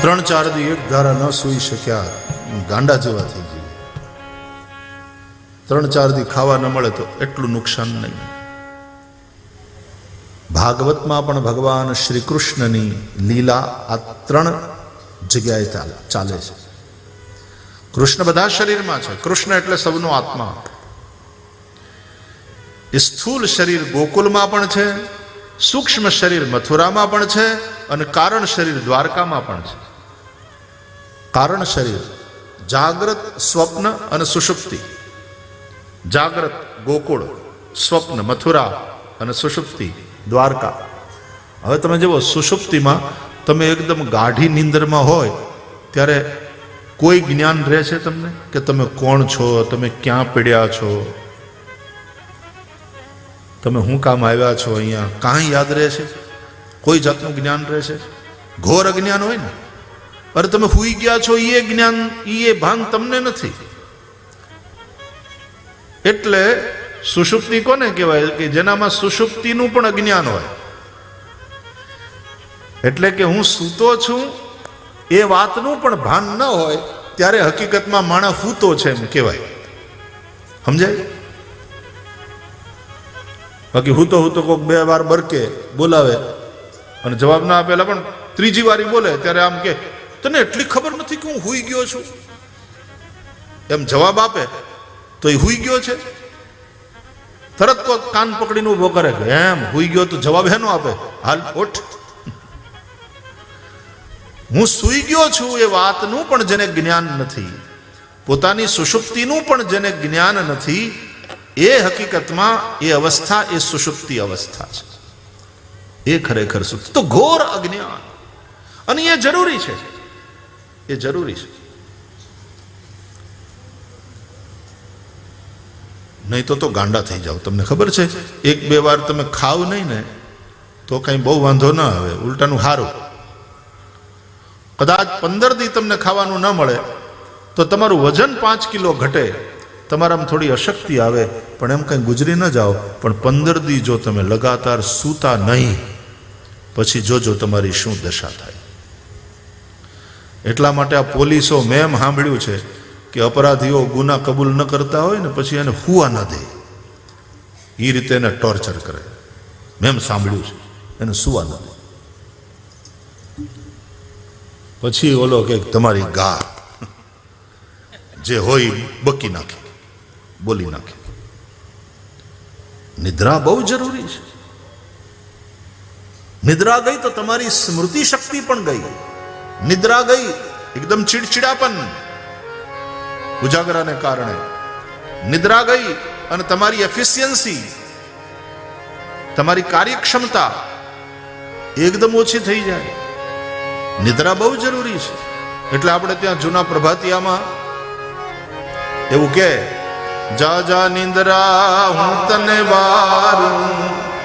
ત્રણ ચાર દી એક ધારા ન સૂઈ શક્યા. ગાંડા જેવા થઈ ગયા. ત્રણ ચાર દી ખાવા ન મળે તો એટલું નુકસાન નહીં. ભાગવતમાં પણ ભગવાન શ્રી કૃષ્ણની લીલા આ ત્રણ જગ્યાએ ચાલે છે. કૃષ્ણ બધા શરીરમાં છે. કૃષ્ણ એટલે સૌનો આત્મા. સ્થૂલ શરીર ગોકુલમાં પણ છે, સૂક્ષ્મ શરીર મથુરામાં પણ છે અને કારણ શરીર દ્વારકામાં પણ છે. કારણ શરીર, જાગ્રત સ્વપ્ન અને સુષુપ્તિ. જાગ્રત ગોકુળ, સ્વપ્ન મથુરા અને સુષુપ્તિ દ્વારકા. હવે તમે જુઓ, સુષુપ્તિમાં તમે એકદમ ગાઢી નિંદરમાં હોય, ત્યારે કોઈ જ્ઞાન રહે છે તમને? કે તમે કોણ છો, તમે ક્યાં પીડ્યા છો? તમે હું કામ આવ્યા છો અહીંયા? કાંઈ યાદ રહે છે? કોઈ જાતનું જ્ઞાન રહે છે? ઘોર અજ્ઞાન હોય ને? અરે તમે હુઈ ગયા છો એ જ્ઞાન એ ભાન તમને નથી. એટલે સુષુપ્તિ કોને કહેવાય? કે જેનામાં સુષુપ્તિનું પણ અજ્ઞાન હોય. એટલે કે હું સૂતો છું, એ વાતનું પણ ભાન ન હોય, ત્યારે હકીકતમાં માણસ સૂતો છે એમ કહેવાય. સમજાય? બાકી હું તો હું તો કોઈક બે વાર બરકે, બોલાવે. અને જવાબ ના આપેલા પણ ત્રીજી વારી બોલે, ત્યારે આમ કે તને એટલી ખબર નથી કે હું હુઈ ગયો છું? એમ જવાબ આપે, તો એ હુઈ ગયો છે. તરત કોઈ કાન પકડીને ઊભો કરે કે, એમ, હુઈ ગયો તો જવાબ હેનો આપે. હાલ ઓઠ હું સુઈ ગયો છું એ વાતનું પણ જેને જ્ઞાન નથી, પોતાની સુષુપ્તિનું પણ જેને જ્ઞાન નથી, એ હકીકતમાં એ અવસ્થા, એ સુષુપ્તિ અવસ્થા છે. એ ખરેખર સુખ. તો ઘોર અજ્ઞાન. અને એ જરૂરી છે. એ જરૂરી છે. નહીં તો તો ગાંડા થઈ જાઓ. તમને ખબર છે? એક બે વાર તમે ખાવ નહીં ને, તો કંઈ બહુ વાંધો ન આવે. ઉલટાનું સારું કદાચ પંદર દી તમને ખાવાનું ન મળે, તો તમારું વજન પાંચ કિલો ઘટે. તમારામાં થોડી અશક્તિ આવે, પણ એમ કંઈ ગુજરી ન જાઓ. પણ પંદર દી જો તમે લગાતાર સૂતા નહીં, પછી જોજો તમારી શું દશા થાય. એટલા માટે આ પોલીસો મેં સાંભળ્યું છે કે અપરાધીઓ ગુના કબૂલ ન કરતા હોય ને પછી એને હુવા ન દે. એ રીતે એને ટોર્ચર કરે. મેં સાંભળ્યું છે. એને સુવા ન દે. પછી ઓલો કે તમારી ગા જે હોય બકી નાખે. બોલી નાખે. નિદ્રા બહુ જરૂરી છે. નિદ્રા ગઈ તો તમારી સ્મૃતિ શક્તિ પણ ગઈ. નિદ્રા ગઈ, એકદમ ચીડચીડાપન. ઉજાગરાને કારણે નિદ્રા ગઈ અને તમારી એફિશિયન્સી તમારી કાર્યક્ષમતા એકદમ ઓછી થઈ જાય. નિદ્રા બહુ જરૂરી છે. એટલે આપણે ત્યાં જૂના પ્રભાતિયામાં એવું કે જા જા, નિંદ્રા, હું તને વારું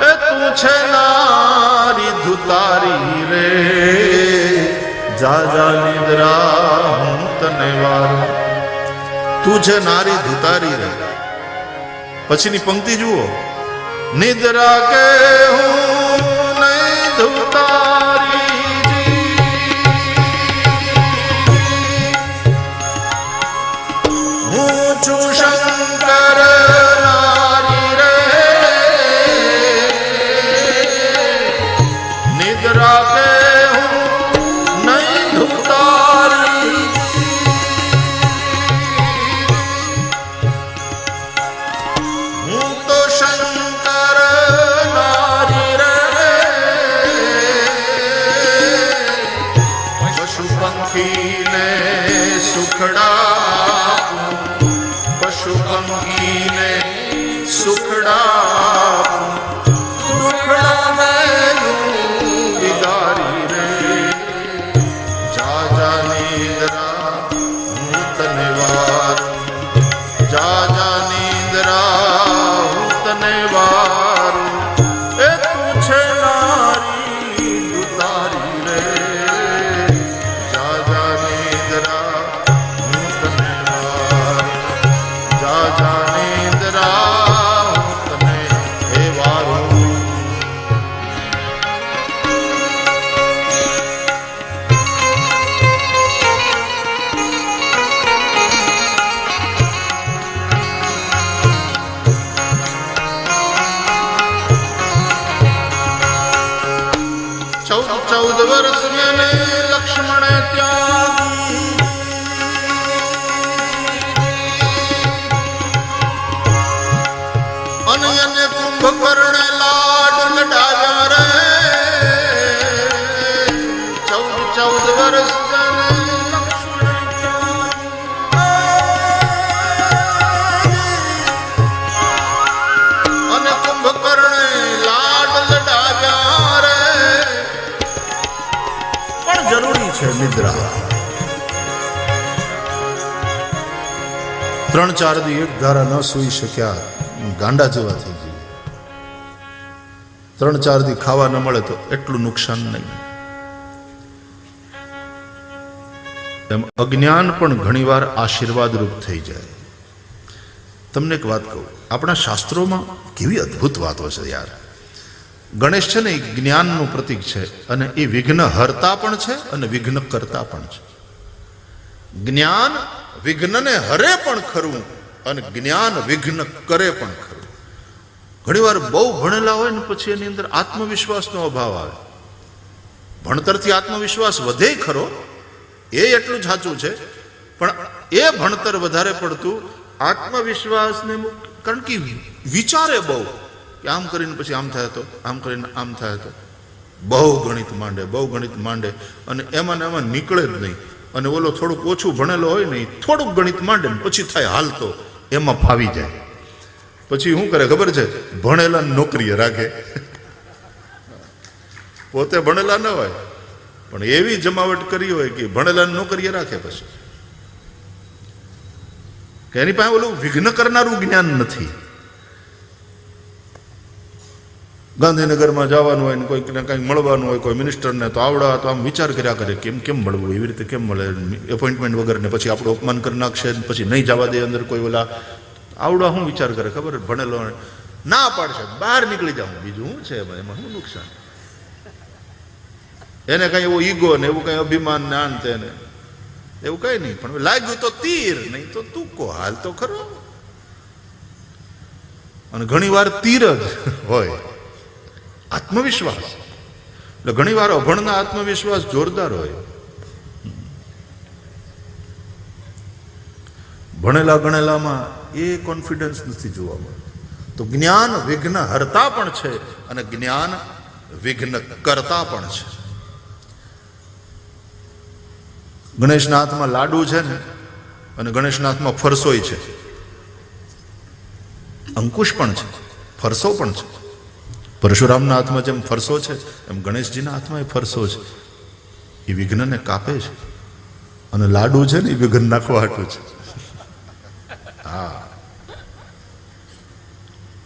એ નારી ધુતારી રે. જા જા, નિંદ્રા, હું તને વાર. તું છે નારી ધુતારી રે. પછીની પંક્તિ જુઓ. નિદ્રા કે હું નહીં ધુતારી सुखड़ा ત્રણ ચાર દી ધારા ન સૂઈ શક્યા, ગાંડા જેવા થઈ ગયા. ત્રણ ચાર દી ખાવા ન મળે તો એટલું નુકસાન નહીં. એમ અજ્ઞાન પણ ઘણીવાર આશીર્વાદરૂપ થઈ જાય. તમને એક વાત કહું, આપણા શાસ્ત્રોમાં કેવી અદ્ભુત વાતો છે યાર. ગણેશ છે ને એ જ્ઞાનનું પ્રતીક છે અને એ વિઘ્ન હરતા પણ છે અને વિઘ્ન કરતા પણ છે. જ્ઞાન વિઘ્નને હરે પણ ખરું અને જ્ઞાન વિઘ્ન કરે પણ ખરું. ઘણીવાર બહુ ભણેલા હોય ને પછી એની અંદર આત્મવિશ્વાસનો અભાવ આવે. ભણતરથી આત્મવિશ્વાસ વધે ખરો, એ એટલું સાચું છે, પણ એ ભણતર વધારે પડતું આત્મવિશ્વાસને કારણ કે વિચારે બહુ. કે આમ કરીને પછી આમ થાય તો? આમ કરીને આમ થાય તો? બહુ ગણિત માંડે, બહુ ગણિત માંડે. અને એમાં ને એમાં નીકળે જ નહીં. અને ઓલો થોડુંક ઓછું ભણેલો હોય ને થોડુંક ગણિત માંડે ને પછી થાય હાલતો એમાં ફાવી જાય. પછી શું કરે ખબર છે? ભણેલા નોકરીએ રાખે. પોતે ભણેલા ન હોય. પણ એવી જમાવટ કરી હોય કે ભણેલા નોકરીએ રાખે પછી. એની પાસે ઓલું વિઘ્ન કરનારું જ્ઞાન નથી. ગાંધીનગરમાં જવાનું હોય ને કોઈકને કંઈક મળવાનું હોય, કોઈ મિનિસ્ટરને, તો આવડા તો આમ વિચાર કર્યા કરે કેમ કેમ મળવું, એવી રીતે કેમ મળે? એપોઇન્ટમેન્ટ વગર ને પછી આપણું અપમાન કરી નાખશે પછી નહીં જવા દે અંદર કોઈ ઓલા. આવડા શું વિચાર કરે ખબર? ભણેલો ના પાડશે, બહાર નીકળી જાઉં. બીજું શું છે એમાં શું નુકસાન? એને કઈ એવો ઈગો ને એવું કઈ અભિમાન ને આન તેને એવું કઈ નહીં, પણ લાગ્યું તો તીર, નહીં તો તુક્કો હાલ તો ખરો. અને ઘણી વાર તીર જ હોય. આત્મવિશ્વાસ. એટલે ઘણી વાર અભણના આત્મવિશ્વાસ જોરદાર હોય. ભણેલા ગણેલામાં એ કોન્ફિડન્સ નથી જોવા મળતો. તો જ્ઞાન વિઘ્ન હરતા પણ છે અને જ્ઞાન વિઘ્ન કરતા પણ છે. ગણેશના હાથમાં લાડુ છે ને, અને ગણેશના હાથમાં ફરસોય છે. અંકુશ પણ છે, ફરસો પણ છે. પરશુરામના હાથમાં જેમ ફરસો છે, એમ ગણેશજીના હાથમાં એ ફરસો છે. એ વિઘ્નને કાપે છે. અને લાડુ છે ને એ વિઘ્ન નાખવા હાટું છે. હા.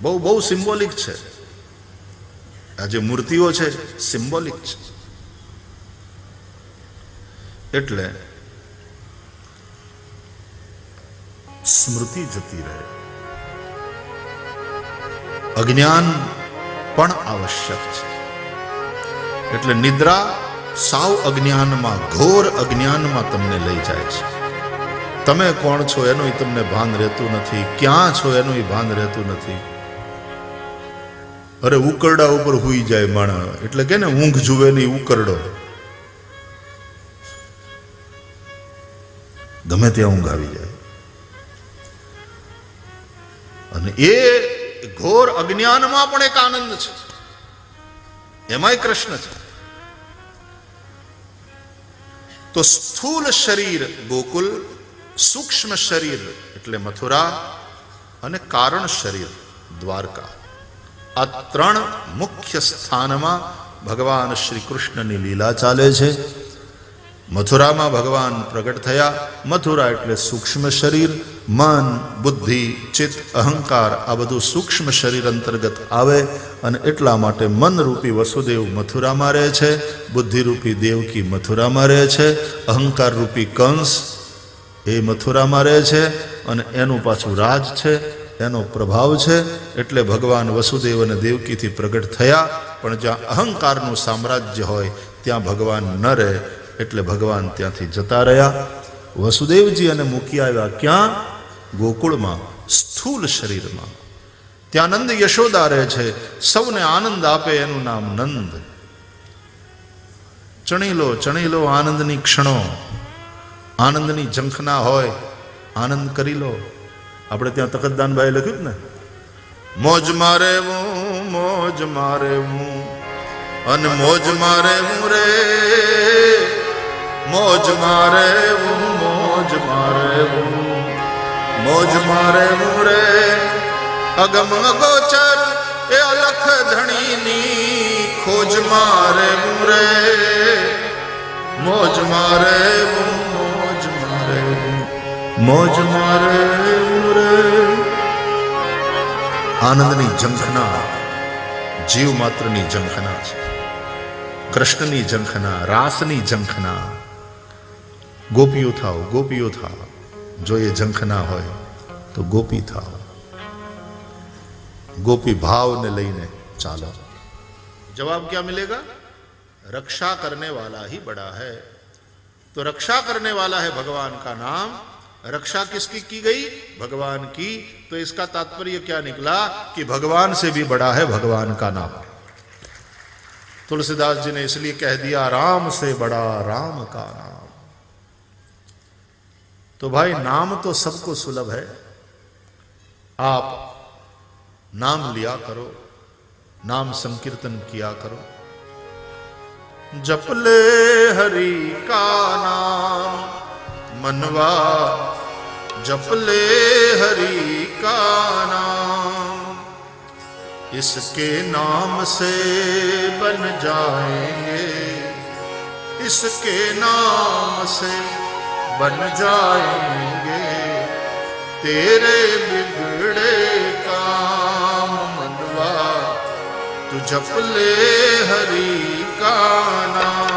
બહુ બહુ સિમ્બોલિક છે. આ જે મૂર્તિઓ છે, સિમ્બોલિક છે. એટલે સ્મૃતિ જતી રહે. અજ્ઞાન પણ આવશ્યક છે. એટલે નિદ્રા સાવ અજ્ઞાનમાં, ઘોર અજ્ઞાનમાં તમને લઈ જાય છે. તમે કોણ છો એનું તમને ભાન રહેતું નથી, ક્યાં છો એનું ભાન રહેતું નથી. અરે ઉકરડા ઉપર હુઈ જાય માણસ, એટલે કે ને ઊંઘ જુએ નહીં ઉકરડો. ગમે ત્યાં ઊંઘ આવી જાય. અને એ ઘોર અજ્ઞાનમાં પણ એક આનંદ છે. એમાંય કૃષ્ણ છે. તો સ્થૂલ શરીર ગોકુલ, સૂક્ષ્મ શરીર એટલે મથુરા અને કારણ શરીર દ્વારકા. આ ત્રણ મુખ્ય સ્થાનમાં ભગવાન શ્રી કૃષ્ણની લીલા ચાલે છે. મથુરામાં ભગવાન પ્રગટ થયા. મથુરા એટલે સૂક્ષ્મ શરીર. મન, બુદ્ધિ, ચિત્ત, અહંકાર આ બધું સૂક્ષ્મ શરીર અંતર્ગત આવે અને એટલા માટે મનરૂપી વસુદેવ મથુરામાં રહે છે, બુદ્ધિરૂપી દેવકી મથુરામાં રહે છે અહંકાર રૂપી કંસ એ મથુરામાં રહે છે અને એનું પાછું રાજ છે, એનો પ્રભાવ છે, એટલે ભગવાન વસુદેવ અને દેવકીથી પ્રગટ થયા, પણ જ્યાં અહંકારનું સામ્રાજ્ય હોય, ત્યાં ભગવાન ન રહે, એટલે ભગવાન ત્યાંથી જતા રહ્યા. વસુદેવજી અને મૂકી આવ્યા ક્યાં? ગોકુળમાં સ્થૂલ શરીરમાં. ત્યાં નંદ યશોદા રહે છે, સૌને આનંદ આપે એનું નામ નંદ. ચણી લો ચણી લો આનંદની ક્ષણો. આનંદની ઝંખના હોય, આનંદ કરી લો. આપણે ત્યાં તખતદાનભાઈ લખ્યું ને? મોજ મારે હું, મોજ મારે હું, અને મોજ મારે રે. મોજ મારે હું, મોજ મારે હું. મોજ મારે મુરે. અગમ ગોચર એ અલખ ધણીની ખોજ મારે મુરે. મોજ મારે મોજ મારે મોજ મારે મુરે. આનંદની ઝંખના જીવ માત્રની ઝંખના છે. કૃષ્ણની ઝંખના, રાસની ઝંખના. ગોપીઓ થાવ ગોપીઓ થાવ જો એ ઝંખના હોય તો ગોપી થાવ गोपी भाव ने लईने चालो जवाब क्या मिलेगा रक्षा करने वाला ही बड़ा है तो रक्षा करने वाला है भगवान का नाम रक्षा किसकी की गई भगवान की तो इसका तात्पर्य क्या निकला कि भगवान से भी बड़ा है भगवान का नाम तुलसीदास जी ने इसलिए कह दिया राम से बड़ा राम का नाम तो भाई नाम तो सबको सुलभ है। आप नाम लिया करो, नाम संकीर्तन किया करो। जप ले हरि का नाम, मनवा जपले हरि का नाम। इसके नाम से बन जाएँगे, इसके नाम से बन जाएंगे तेरे बिगड़े काम मनवा तू जप ले हरि का नाम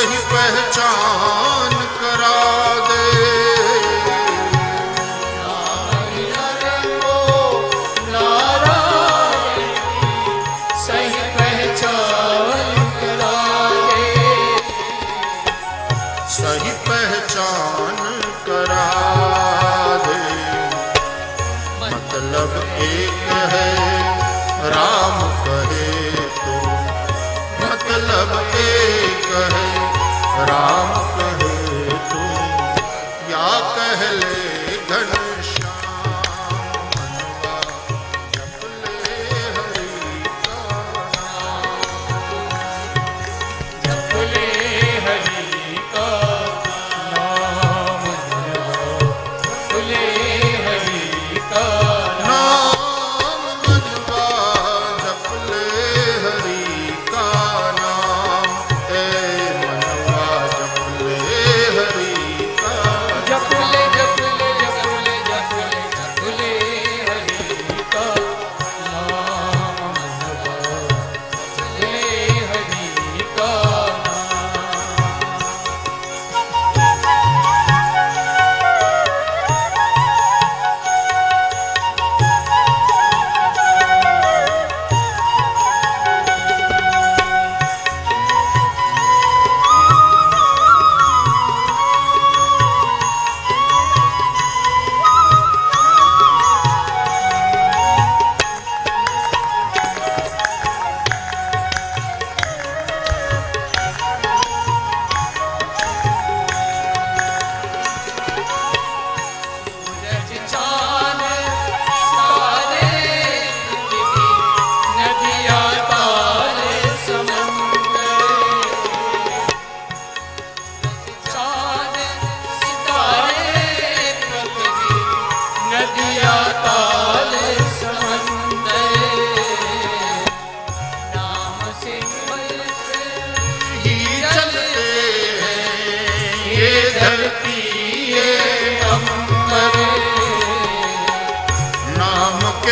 ਸਹੀ ਪਹਿਚਾਨ ਕਰਾ ਦੇ।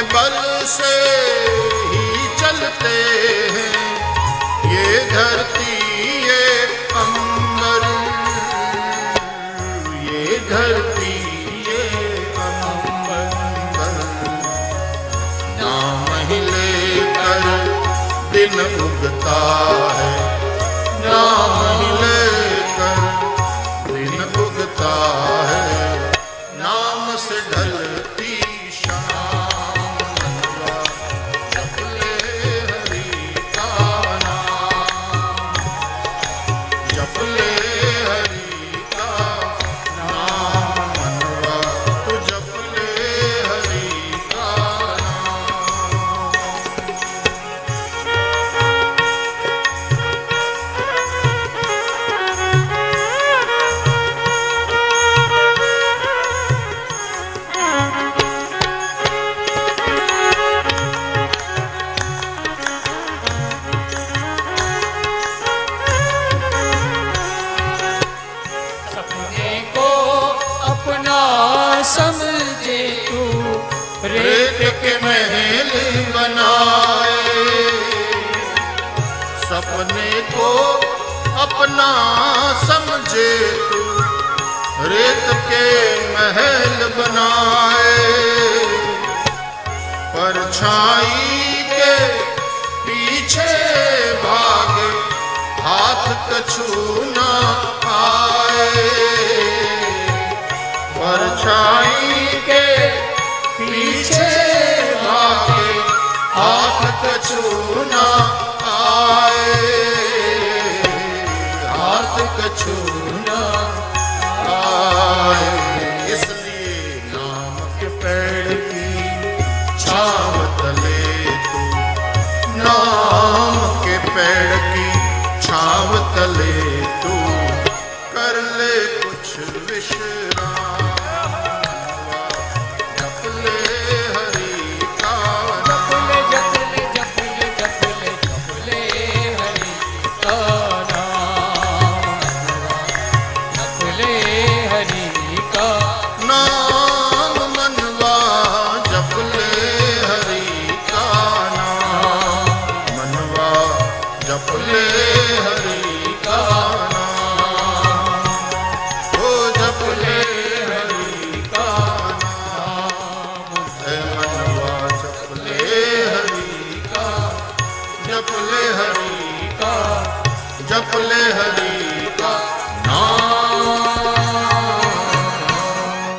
से ही चलते हैं। ये धरती, ये अंबर ये धरती, ये अंबर नाम ही लेकर दिन उगता है। नाम ही लेकर दिन उगता है समझे तू रेत के महल बनाए सपने को अपना समझे तू रेत के महल बनाए परछाई के पीछे भागे हाथ कछू न आए परछाई के